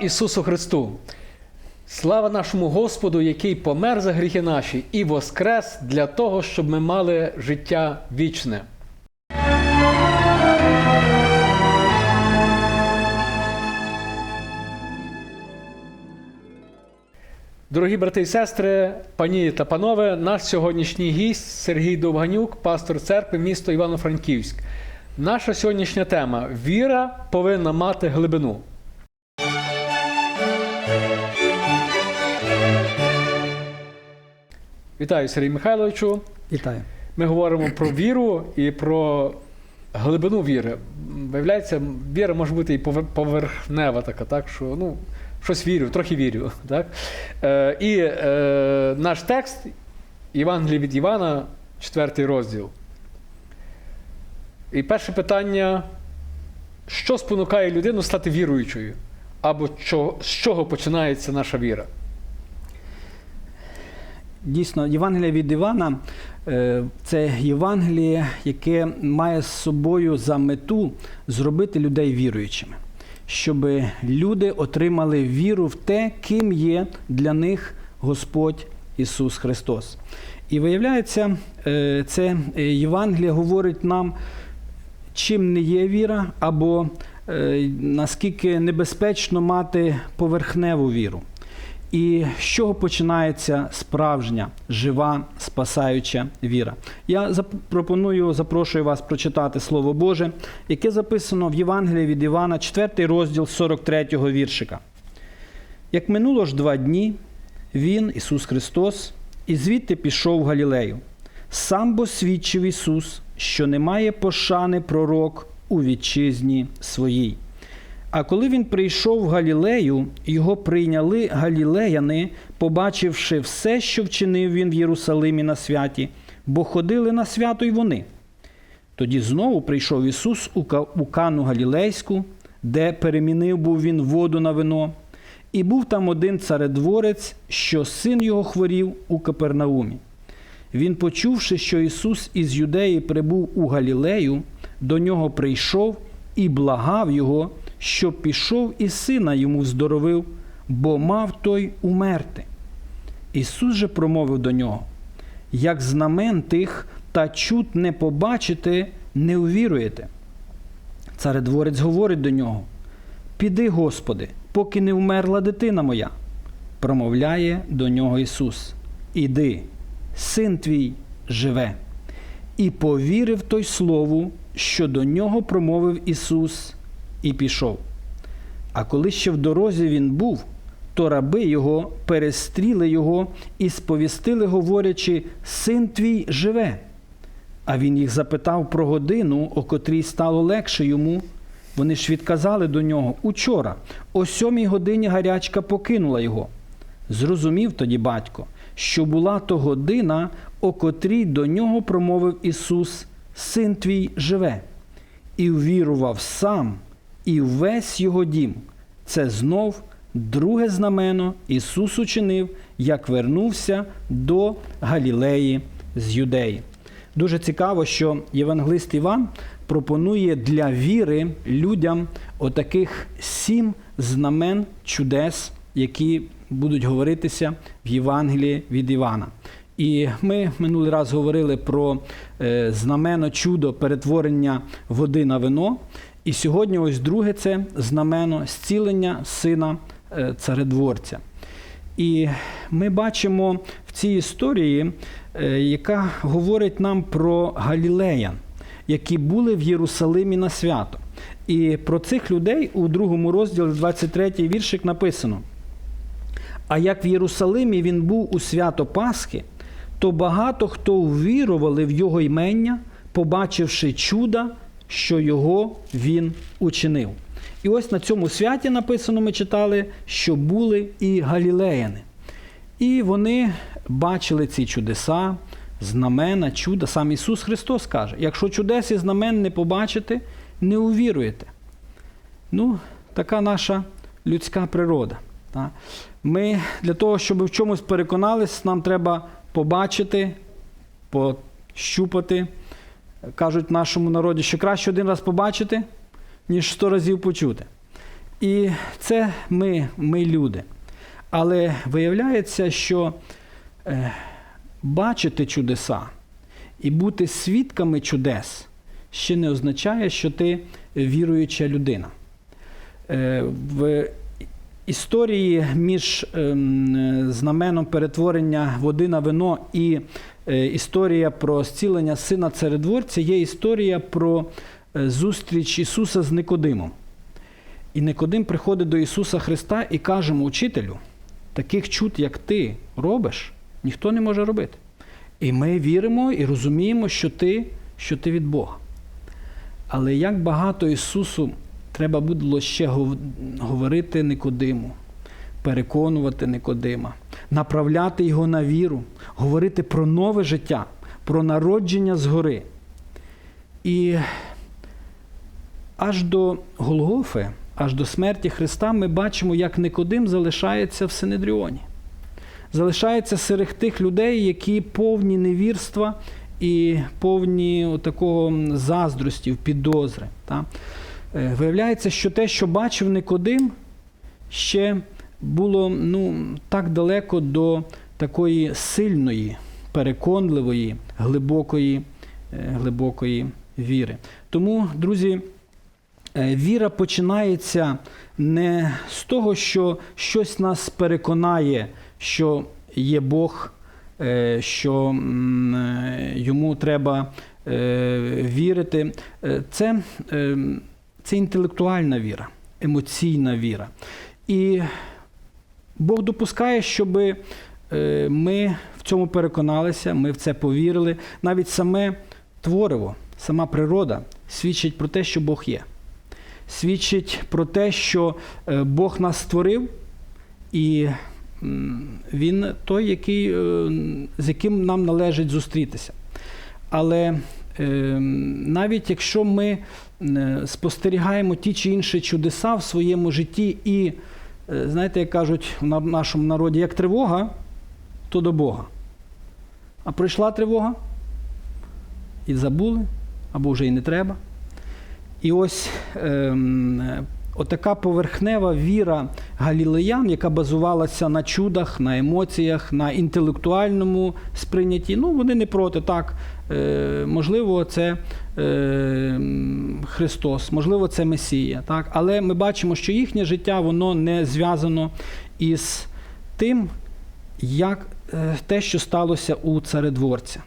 Ісусу Христу! Слава нашому Господу, який помер за гріхи наші і воскрес для того, щоб ми мали життя вічне. Дорогі брати і сестри, пані та панове, наш сьогоднішній гість Сергій Довганюк, пастор церкви місто Івано-Франківськ. Наша сьогоднішня тема віра повинна мати глибину. Вітаю, Сергій Михайловичу. Вітаю. Ми говоримо про віру і про глибину віри. Виявляється, віра може бути і поверхнева така, так? Що ну, щось вірю, трохи вірю. Так? Е, і е, наш текст Євангелії від Івана, четвертий розділ. І перше питання: що спонукає людину стати віруючою? Або з чого починається наша віра? Дійсно, Євангелія від Івана е, це Євангеліє, яке має з собою за мету зробити людей віруючими, щоб люди отримали віру в те, ким є для них Господь Ісус Христос. І виявляється, е, це Євангеліє говорить нам, чим не є віра, або е, наскільки небезпечно мати поверхневу віру. І з чого починається справжня, жива, спасаюча віра? Я пропоную, запрошую вас прочитати Слово Боже, яке записано в Євангелії від Івана, 4 розділ 43 віршика. Як минуло ж два дні, Він, Ісус Христос, і звідти пішов в Галілею. Сам бо свідчив Ісус, що немає пошани пророк у вітчизні своїй. А коли він прийшов в Галілею, його прийняли галілеяни, побачивши все, що вчинив він в Єрусалимі на святі, бо ходили на свято й вони. Тоді знову прийшов Ісус у Кану Галілейську, де перемінив був він воду на вино, і був там один царедворець, що син його хворів у Капернаумі. Він, почувши, що Ісус із Юдеї прибув у Галілею, до нього прийшов і благав його, щоб пішов і сина йому здоровив, бо мав той умерти. Ісус же промовив до нього: як знамен тих та чуд не побачите, не увіруєте. Царедворець говорить до нього: Піди, Господи, поки не вмерла дитина моя. Промовляє до нього Ісус: Іди, син твій живе. І повірив той слову, що до нього промовив Ісус, і пішов. А коли ще в дорозі він був, то раби його перестріли його і сповістили, говорячи: Син твій живе. А він їх запитав про годину, о котрій стало легше йому. Вони ж відказали до нього учора, о сьомій годині гарячка покинула його. Зрозумів тоді батько, що була то година, о котрій до нього промовив Ісус, Син твій живе, і ввірував сам, і весь його дім. Це знов друге знамено Ісус учинив, як вернувся до Галілеї з Юдеї. Дуже цікаво, що євангелист Іван пропонує для віри людям отаких сім знамен чудес, які будуть говоритися в Євангелії від Івана. І ми минулий раз говорили про е, знамено чудо перетворення води на вино. І сьогодні ось друге це знамено зцілення сина е, царедворця. І ми бачимо в цій історії, е, яка говорить нам про галілеян, які були в Єрусалимі на свято. І про цих людей у другому розділі, 23 віршик, написано: А як в Єрусалимі він був у свято Пасхи, то багато хто увірували в його ймення, побачивши чуда, що його він учинив. І ось на цьому святі написано, ми читали, що були і галілеяни. І вони бачили ці чудеса, знамена, чуда. Сам Ісус Христос каже: якщо чудес і знамен не побачите, не увіруєте. Ну, така наша людська природа. Ми для того, щоб в чомусь переконались, нам треба побачити, пощупати. Кажуть в нашому народі, що краще один раз побачити, ніж сто разів почути. І це ми, ми люди. Але виявляється, що е, бачити чудеса і бути свідками чудес ще не означає, що ти віруюча людина. Е, в історії між ем, знаменом перетворення води на вино і е, історія про зцілення сина царедворця є історія про е, зустріч Ісуса з Никодимом. І Никодим приходить до Ісуса Христа і каже учителю, таких чуд, як ти робиш, ніхто не може робити. І ми віримо і розуміємо, що ти, що ти від Бога. Але як багато Ісусу треба було ще говорити Никодиму, переконувати Никодима, направляти його на віру, говорити про нове життя, про народження згори. І аж до Голгофи, аж до смерті Христа ми бачимо, як Никодим залишається в Синедріоні. Залишається серед тих людей, які повні невірства і повні такого заздростів, підозри. Та? Е, Виявляється, що те, що бачив Никодим, ще було ну, так далеко до такої сильної, переконливої, глибокої, е, глибокої віри. Тому, друзі, е, віра починається не з того, що щось нас переконає, що є Бог, е, що йому треба вірити. Це, це інтелектуальна віра, емоційна віра. І Бог допускає, щоб е, ми в цьому переконалися, ми в це повірили. Навіть саме твориво, сама природа свідчить про те, що Бог є. Свідчить про те, що е, Бог нас створив, і Він той, який, е, з яким нам належить зустрітися. Але навіть якщо ми спостерігаємо ті чи інші чудеса в своєму житті, і, знаєте, як кажуть в нашому народі, як тривога, то до Бога. А пройшла тривога, і забули, або вже і не треба. І ось ем, е, отака поверхнева віра галілеян, яка базувалася на чудах, на емоціях, на інтелектуальному сприйнятті. Ну, вони не проти, так. Е, можливо, це е, Христос, можливо, це Месія. Так? Але ми бачимо, що їхнє життя воно не зв'язано із тим, як е, те, що сталося у царедворця.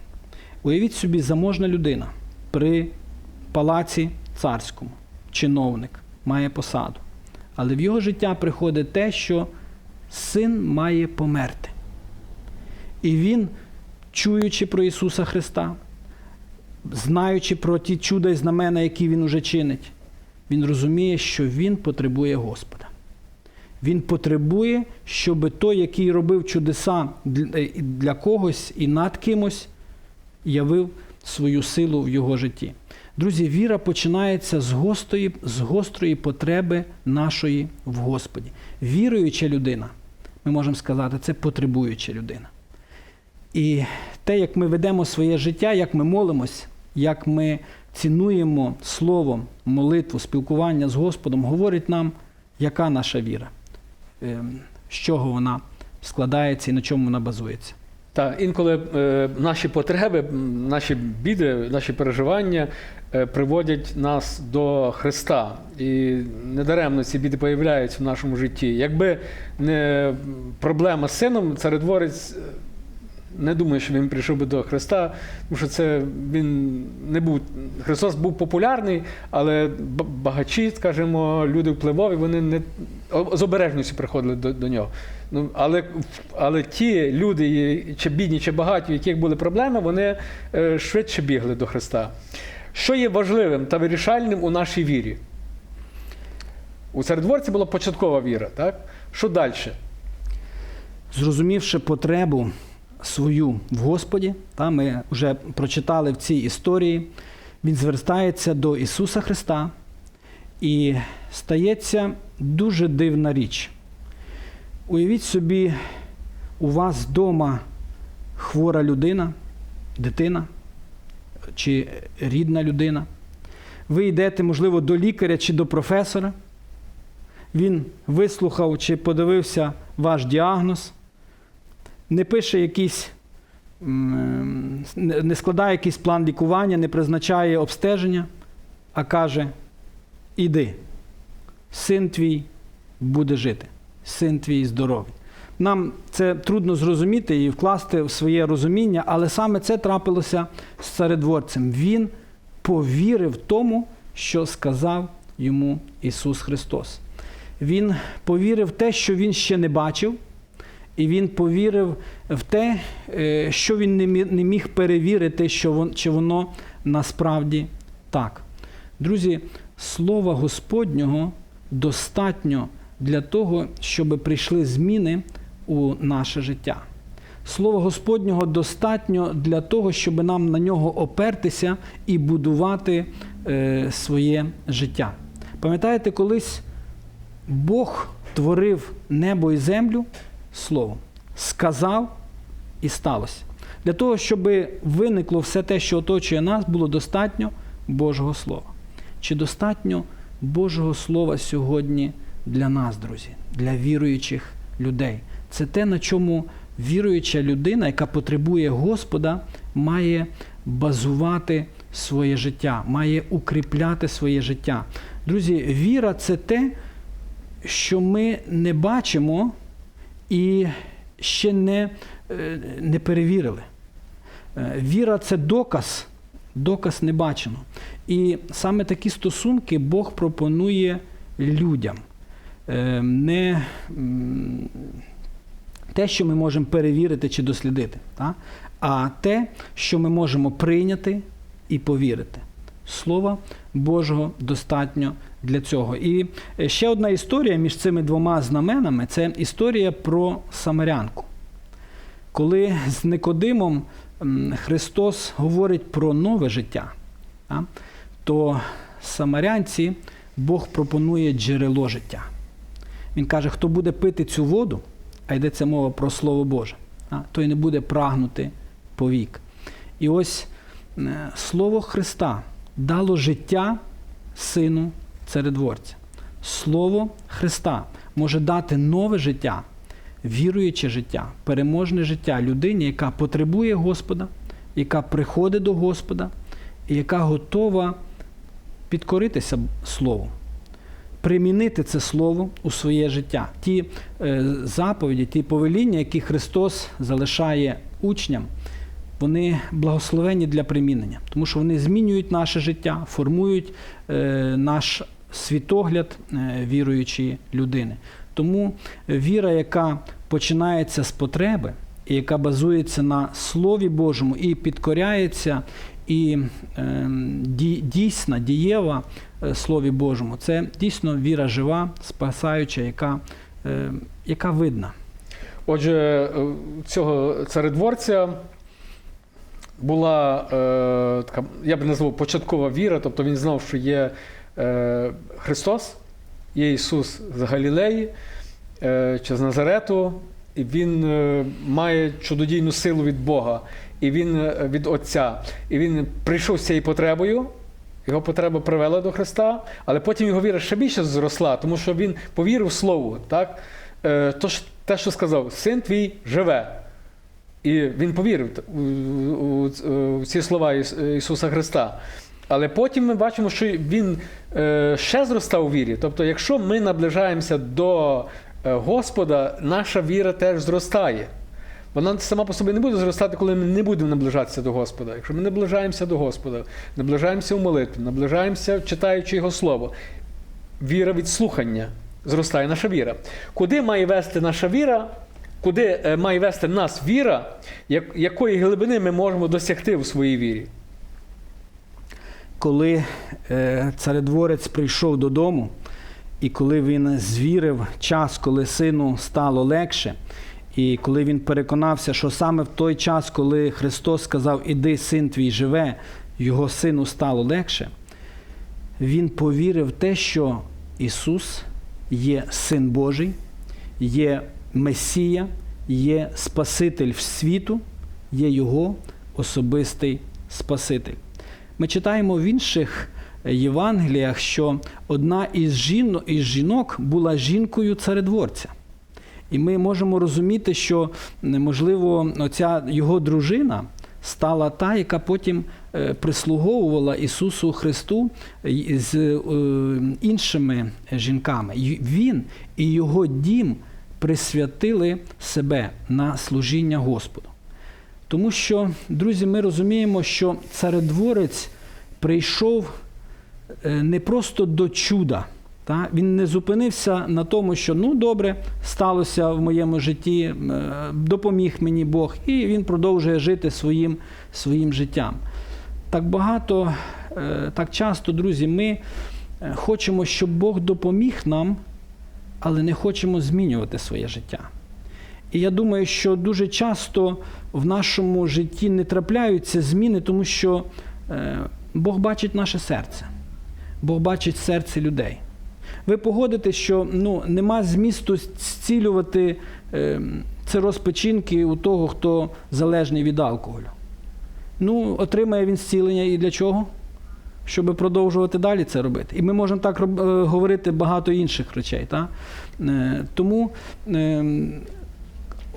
Уявіть собі, заможна людина при палаці царському, чиновник, має посаду. Але в його життя приходить те, що син має померти. І він, чуючи про Ісуса Христа, знаючи про ті чуда і знамена, які він уже чинить, він розуміє, що він потребує Господа. Він потребує, щоб той, який робив чудеса для- для когось і над кимось, явив свою силу в його житті. Друзі, віра починається з гострої, з гострої потреби нашої в Господі. Віруюча людина, ми можемо сказати, це потребуюча людина. І те, як ми ведемо своє життя, як ми молимось, як ми цінуємо слово, молитву, спілкування з Господом, говорить нам, яка наша віра, ем, з чого вона складається і на чому вона базується. Так, інколи е, наші потреби, наші біди, наші переживання е, приводять нас до Христа. І недаремно ці біди появляються в нашому житті. Якби не проблема з сином, царедворець не думаю, що він прийшов би до Христа, тому що це він не був. Христос був популярний, але багачі, скажімо, люди впливові, вони не з обережністю приходили до, до нього. Ну, але, але ті люди, чи бідні, чи багаті, у яких були проблеми, вони е, швидше бігли до Христа. Що є важливим та вирішальним у нашій вірі? У царедворці була початкова віра, так? Що далі? Зрозумівши потребу свою в Господі, та ми вже прочитали в цій історії, він звертається до Ісуса Христа і стається дуже дивна річ. Уявіть собі, у вас вдома хвора людина, дитина чи рідна людина. Ви йдете, можливо, до лікаря чи до професора. Він вислухав чи подивився ваш діагноз, не пише якийсь, не складає якийсь план лікування, не призначає обстеження, а каже: іди, син твій буде жити, син твій здоровий. Нам це трудно зрозуміти і вкласти в своє розуміння, але саме це трапилося з царедворцем. Він повірив тому, що сказав йому Ісус Христос. Він повірив те, що він ще не бачив, і він повірив в те, е, що він не міг перевірити, що чи воно насправді так. Друзі, слова Господнього достатньо для того, щоб прийшли зміни у наше життя. Слово Господнього достатньо для того, щоб нам на нього опертися і будувати е, своє життя. Пам'ятаєте, колись Бог творив небо і землю словом, сказав і сталося. Для того, щоб виникло все те, що оточує нас, було достатньо Божого Слова. Чи достатньо Божого Слова сьогодні для нас, друзі, для віруючих людей? Це те, на чому віруюча людина, яка потребує Господа, має базувати своє життя, має укріпляти своє життя. Друзі, віра це те, що ми не бачимо і ще не, е, не перевірили. Е, Віра це доказ, доказ не бачено. І саме такі стосунки Бог пропонує людям. Е, Не те, що ми можемо перевірити чи дослідити, а те, що ми можемо прийняти і повірити. Слова Божого достатньо для цього. І е, ще одна історія між цими двома знаменами це історія про Самарянку. Коли з Никодимом Христос говорить про нове життя, то Самарянці Бог пропонує джерело життя. Він каже, хто буде пити цю воду, а йдеться мова про Слово Боже, той не буде прагнути повік. І ось е, Слово Христа дало життя сину царедворця. Слово Христа може дати нове життя, віруюче життя, переможне життя людині, яка потребує Господа, яка приходить до Господа і яка готова підкоритися Слову примінити це слово у своє життя. Ті е, заповіді, ті повеління, які Христос залишає учням, вони благословені для примінення, тому що вони змінюють наше життя, формують е, наш світогляд е, віруючої людини. Тому віра, яка починається з потреби, і яка базується на Слові Божому і підкоряється, і е, дійсна, дієва е, Слові Божому, це дійсно віра жива, спасаюча, яка, е, яка видна. Отже, е, цього царедворця була е, така, я б назвав початкова віра, тобто він знав, що є Христос, є Ісус з Галілеї е, чи з Назарету, і Він е, має чудодійну силу від Бога, і він е, від Отця. І він прийшов з цією потребою. Його потреба привела до Христа, але потім його віра ще більше зросла, тому що він повірив Слову. Так? Е, то те, що сказав, син твій живе. І він повірив у ці слова Ісуса Христа. Але потім ми бачимо, що він е, ще зростав у вірі. Тобто, якщо ми наближаємося до е, Господа, наша віра теж зростає. Вона сама по собі не буде зростати, коли ми не будемо наближатися до Господа. Якщо ми наближаємося до Господа, наближаємося в молитві, наближаємося, читаючи Його Слово, віра від слухання зростає наша віра. Куди має вести наша віра? Куди е, має вести нас віра, якої глибини ми можемо досягти у своїй вірі? Коли е, царедворець прийшов додому, і коли він звірив час, коли сину стало легше, і коли він переконався, що саме в той час, коли Христос сказав, іди, син твій живе, його сину стало легше, він повірив в те, що Ісус є Син Божий, є Месія, є Спаситель світу, є Його особистий Спаситель. Ми читаємо в інших Євангеліях, що одна із жінок, була жінкою царедворця. І ми можемо розуміти, що можливо оця його дружина стала та, яка потім е, прислуговувала Ісусу Христу з е, іншими жінками. Він і його дім присвятили себе на служіння Господу. Тому що, друзі, ми розуміємо, що царедворець прийшов е, не просто до чуда. Та? Він не зупинився на тому, що ну добре, сталося в моєму житті, е, допоміг мені Бог, і він продовжує жити своїм, своїм життям. Так багато, е, так часто, друзі, ми хочемо, щоб Бог допоміг нам, але не хочемо змінювати своє життя. І я думаю, що дуже часто в нашому житті не трапляються зміни, тому що Бог бачить наше серце, Бог бачить серце людей. Ви погодитесь, що ну, нема змісту зцілювати е, цироз печінки у того, хто залежний від алкоголю. Ну, отримає він зцілення і для чого? Щоб продовжувати далі це робити. І ми можемо так е, говорити багато інших речей. Та? Е, тому, е,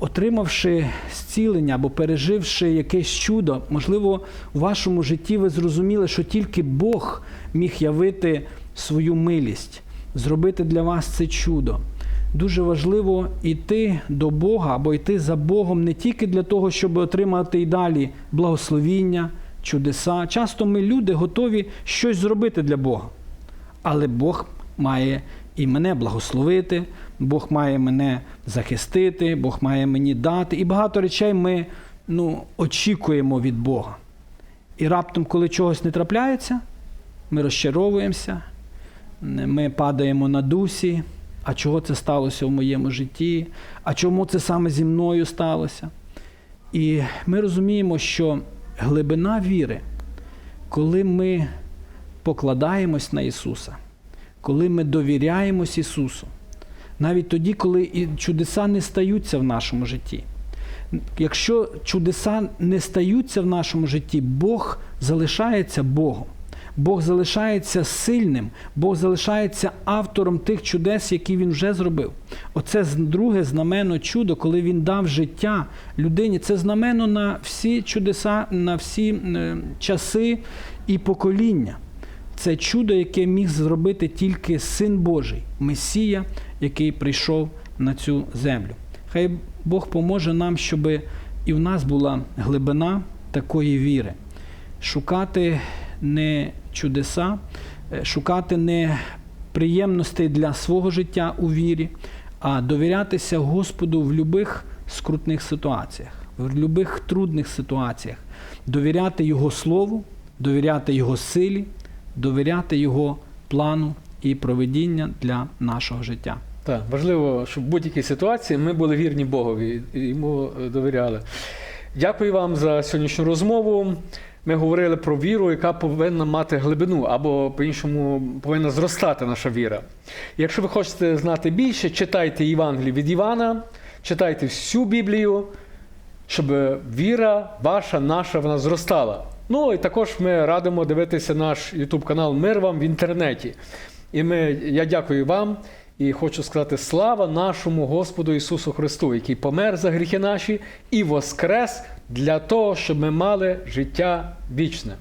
отримавши зцілення або переживши якесь чудо, можливо, у вашому житті ви зрозуміли, що тільки Бог міг явити свою милість, зробити для вас це чудо. Дуже важливо йти до Бога або йти за Богом не тільки для того, щоб отримати і далі благословіння, чудеса. Часто ми люди готові щось зробити для Бога. Але Бог має і мене благословити, Бог має мене захистити, Бог має мені дати. І багато речей ми ну, очікуємо від Бога. І раптом, коли чогось не трапляється, ми розчаровуємося, ми падаємо на дусі. А чого це сталося в моєму житті? А чому це саме зі мною сталося? І ми розуміємо, що глибина віри, коли ми покладаємось на Ісуса, коли ми довіряємось Ісусу, навіть тоді, коли і чудеса не стаються в нашому житті. Якщо чудеса не стаються в нашому житті, Бог залишається Богом. Бог залишається сильним, Бог залишається автором тих чудес, які він вже зробив. Оце друге знамено чудо, коли він дав життя людині. Це знамено на всі чудеса, на всі е, часи і покоління. Це чудо, яке міг зробити тільки Син Божий, Месія, який прийшов на цю землю. Хай Бог поможе нам, щоб і в нас була глибина такої віри. Шукати не чудеса, е, шукати не приємностей для свого життя у вірі, а довірятися Господу в будь-яких скрутних ситуаціях, в будь-яких трудних ситуаціях, довіряти Його Слову, довіряти Його силі, довіряти Його плану і проведіння для нашого життя. Так, важливо, щоб в будь-якій ситуації ми були вірні Богові і йому е, довіряли. Дякую вам за сьогоднішню розмову. Ми говорили про віру, яка повинна мати глибину, або по-іншому повинна зростати наша віра. Якщо ви хочете знати більше, читайте Євангелію від Івана, читайте всю Біблію, щоб віра ваша, наша, вона зростала. Ну і також ми радимо дивитися наш YouTube канал Мир вам в інтернеті. І ми, я дякую вам і хочу сказати слава нашому Господу Ісусу Христу, який помер за гріхи наші і воскрес для того, щоб ми мали життя вічне.